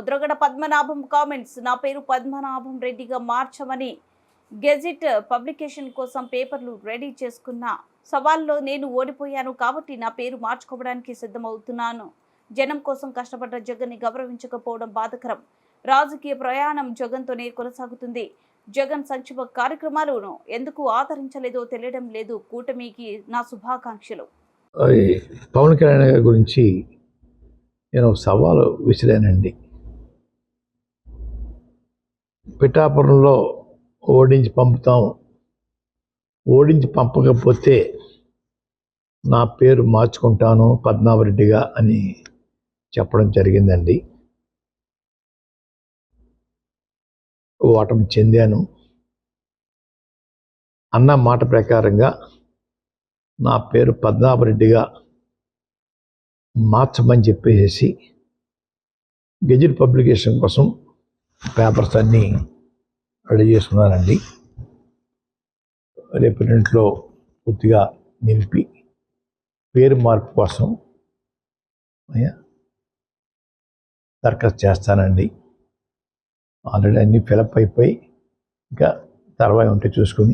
Mudragada Padmanabham comments. నా పేరు పద్మనాభం రెడ్డిగా మార్చమని గెజిట్ పబ్లికేషన్ కోసం పేపర్లు రెడీ చేసుకున్న సవాల్లో నేను ఓడిపోయాను కాబట్టి నా పేరు మార్చుకోవడానికి సిద్ధమవుతున్నాను. జనం కోసం కష్టపడ్డ జగన్ని గౌరవించకపోవడం బాధకరం. రాజకీయ ప్రయాణం జగన్తోనే కొనసాగుతుంది. జగన్ సంక్షేమ కార్యక్రమాలను ఎందుకు ఆదరించలేదో తెలియడం లేదు. కూటమికి నా శుభాకాంక్షలు. పవన్ కళ్యాణ్ గారి గురించి నేను సవాలు విసిరానండి. పిఠాపురంలో ఓడించి పంపుతాం. ఓడించి పంపకపోతే నా పేరు మార్చుకుంటాను పద్మావరెడ్డిగా అని చెప్పడం జరిగిందండి. ఓటమి చెందాను. అన్న మాట ప్రకారంగా నా పేరు పద్మావరెడ్డిగా మార్చమని చెప్పేసి గెజిట్ పబ్లికేషన్ కోసం పేపర్స్ అన్నీ రెడీ చేసుకున్నానండి రేపు ఇంట్లో పూర్తిగా నింపి పేరు మార్పు కోసం దరఖాస్తు చేస్తానండి. ఆల్రెడీ అన్నీ ఫిలప్ అయిపోయి ఇంకా తర్వాత ఉంటే చూసుకుని